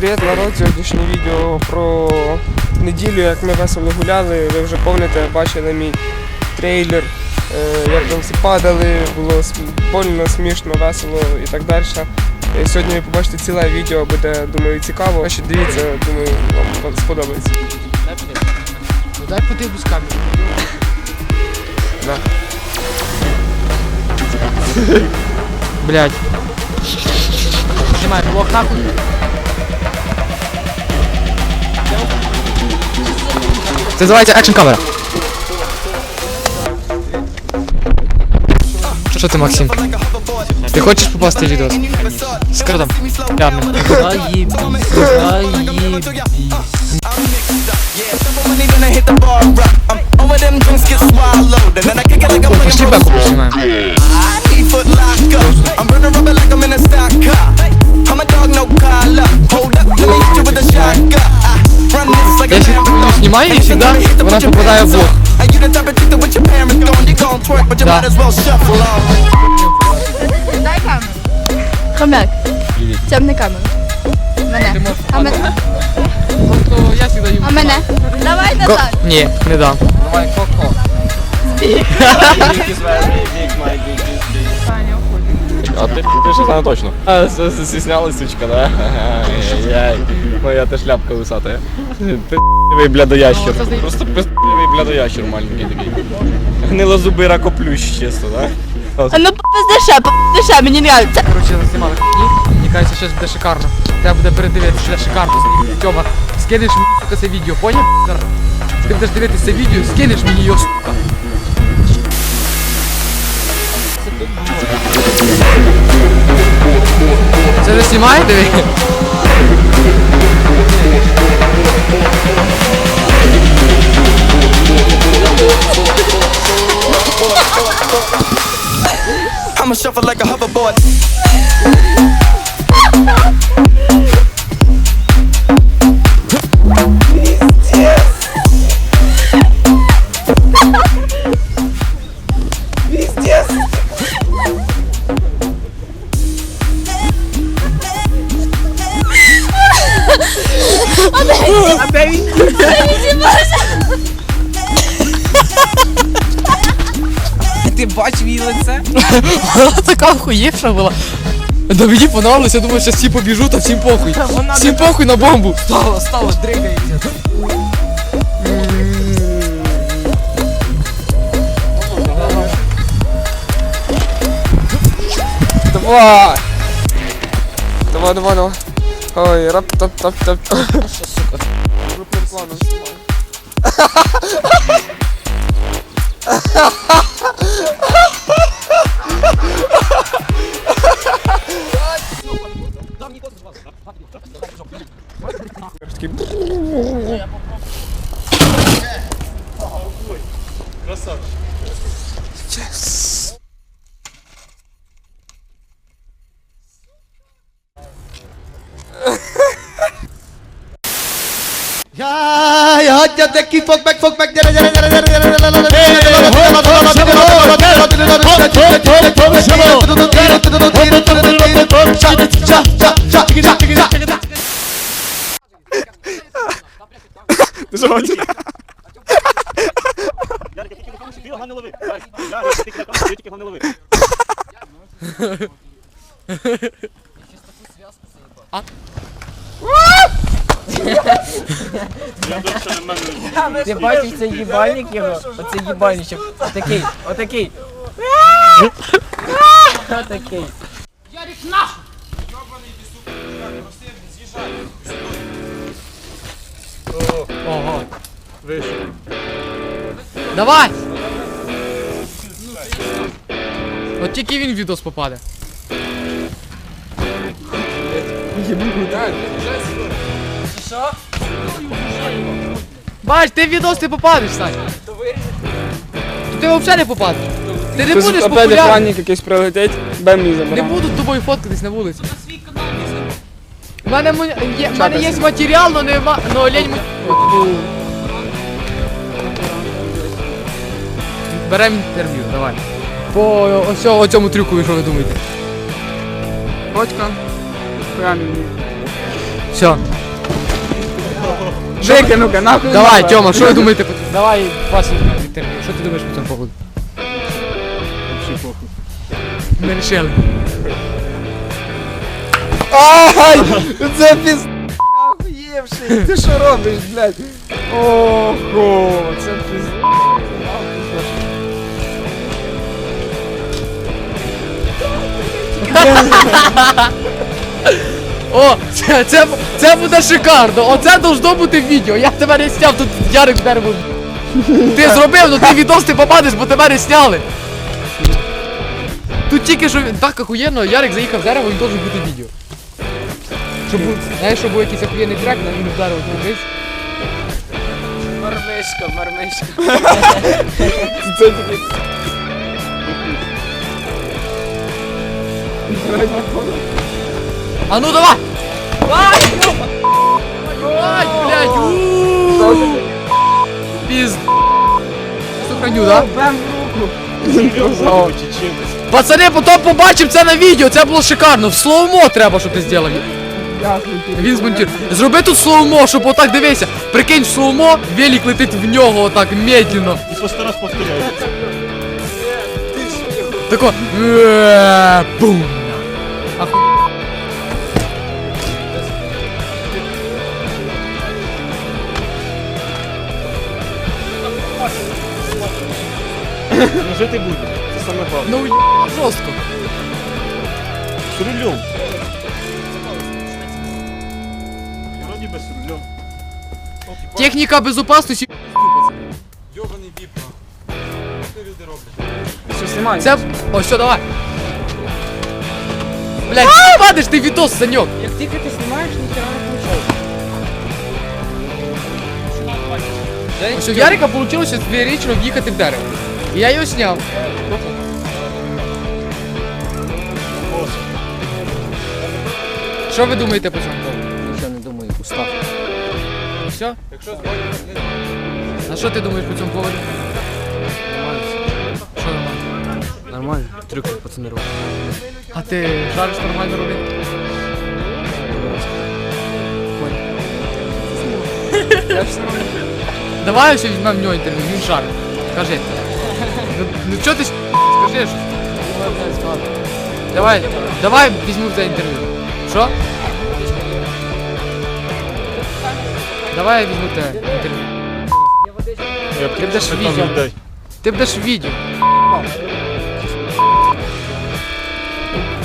Привіт, народ! Сьогоднішнє відео про неділю, як ми весело гуляли. Ви вже помните, бачили мій трейлер, е, як ми всі падали, було больно, смішно, весело і так далі. Е, Сьогодні ви побачите ціле відео, буде, думаю, цікаво. Значить, дивіться, думаю, вам сподобається. Ну дай подивлюсь камеру. Блять. Знімай блок нахуй. Це називається екшн камера. Що ти, Максим? Ти хочеш попасти в відео? Там. Гарно. Заебись, заебись. Money, then I hit gon' попадає в you Да. Дай камеру. Хомяк. Тямни камеру. Мене. А мене. А мене. Давай назад. Ні, не дам. А ти, ще знаю точно. А, сучка, да? Моя ти шляпка висата. Пиздивий блядоящер. Просто пиздивий блядоящер маленький такий. Гнилозубий ракоплющ, чисто, да? А ну попиздише, попиздише, мені нравиться. Короче, знімали хуйні. Мені кажется, зараз буде шикарно. Треба буде передивитися, буде шикарно. Тьома, скинеш мені, сука, це відео, поняв? Ти будеш дивитися це відео, скинеш мені його, сука. Це ви знімаєте? Її лице? Вона така охуєвша була. Да мені понравилось, я думаю, зараз всі побіжуть, а всім похуй. Всім похуй на бомбу. Стало, стало, дригається. Давай! Давай, давай, давай. Ой, рап тап тап тап Що, сука? Крупним планом знімаю. Zobaczcie. Ти бачиш цей їбальник його? Оцей їбальничок. Отакий, отакий. Отакий. Ого. Давай! От тільки він в відос попаде. Бач, ти в відос не попадеш, Сань. То ти взагалі не попадеш. Ти не будеш опять популярний. охранник якийсь прилетить, бем мій Не забирає. буду з тобою фоткатись на вулиці. У мене, мо- є, в мене є матеріал, но нема, но лень мо- От, ну. Беремо інтерв'ю, давай. По ось цьому- цьому трюку, що ви думаєте? Батька. Прям. Все. Викину-ка, нахуй. Давай. Тьома, що ви думаєте? по- Давай, вас інтерв'ю. Що ти думаєш по цьому поводу? Ми рішили. Ай! Це піз... Охуєвший! Ти що робиш, блядь? Ого, це піз... О, це, це, це буде шикарно. Оце должно бути в відео. Я тебе не сняв, тут Ярик в дерево. Ти зробив, ну ти відос ти попадеш, бо тебе не сняли. Тут тільки що так охуєнно, Ярик заїхав в дерево, він должен бути відео. Щоб був, знаєш, щоб був якийсь охуєнний трек, на він в дерево зробився. Мармишка, мармишка. Це такий... А ну давай! Ай, блядь, ууу. Пиз... Сохраню, да? Пацани, потім побачив це на відео, це було шикарно. В слоумо треба, щоб ти зробив. Він змонтує. Зроби тут слоумо, щоб отак дивися. Прикинь, в слоумо, велик летить в нього отак медленно. І просто раз повторяю. Тако. е, Бум. Ну жити буде. Це саме головне. Ну, жорстко. З рулем. Вроді без рулем. Техніка безопасності. Все, знімай. Це. О, все, давай. Блядь, падиш ти відос, Саньок. Як тільки ти знімаєш, ніхера не виходить. Ось у Ярика вийшло двірічно в'їхати в дерево. І я його зняв. Що ви думаєте по цьому поводу? Нічого не думаю, устав. Все? А що ти думаєш по цьому поводу? Що нормально? Нормально, трюки пацани роблять. А ти жариш нормально робити? Давай ось візьмемо в нього інтерв'ю, він жарить. Скажи. Ну, ну чого ти с- скажи щось? Давай, давай візьму в це інтерв'ю. Що? Давай я візьму те інтерв'ю. Я Ти будеш там відео. людей. Ти будеш в відео.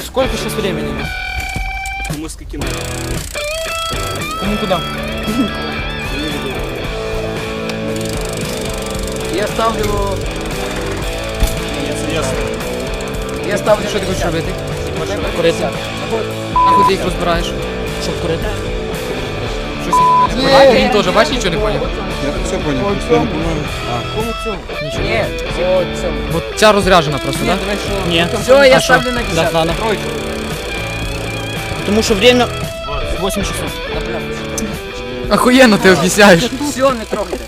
Сколько сейчас времени? Тому скільки не. Кому куди? Я ставлю... Я ставлю... Що ти хочеш робити? Курити. Нахуй ти їх розбираєш? Щоб курити. Щось він не поняв? Він теж, бачиш, нічого не поняв? Я Нічого. Ні, о цьому. Бо ця розряджена просто, так? Ні. Все, я ставлю на 50. Тому що время 8 часов. Охуєнно ти обіцяєш. Все, не трогайте.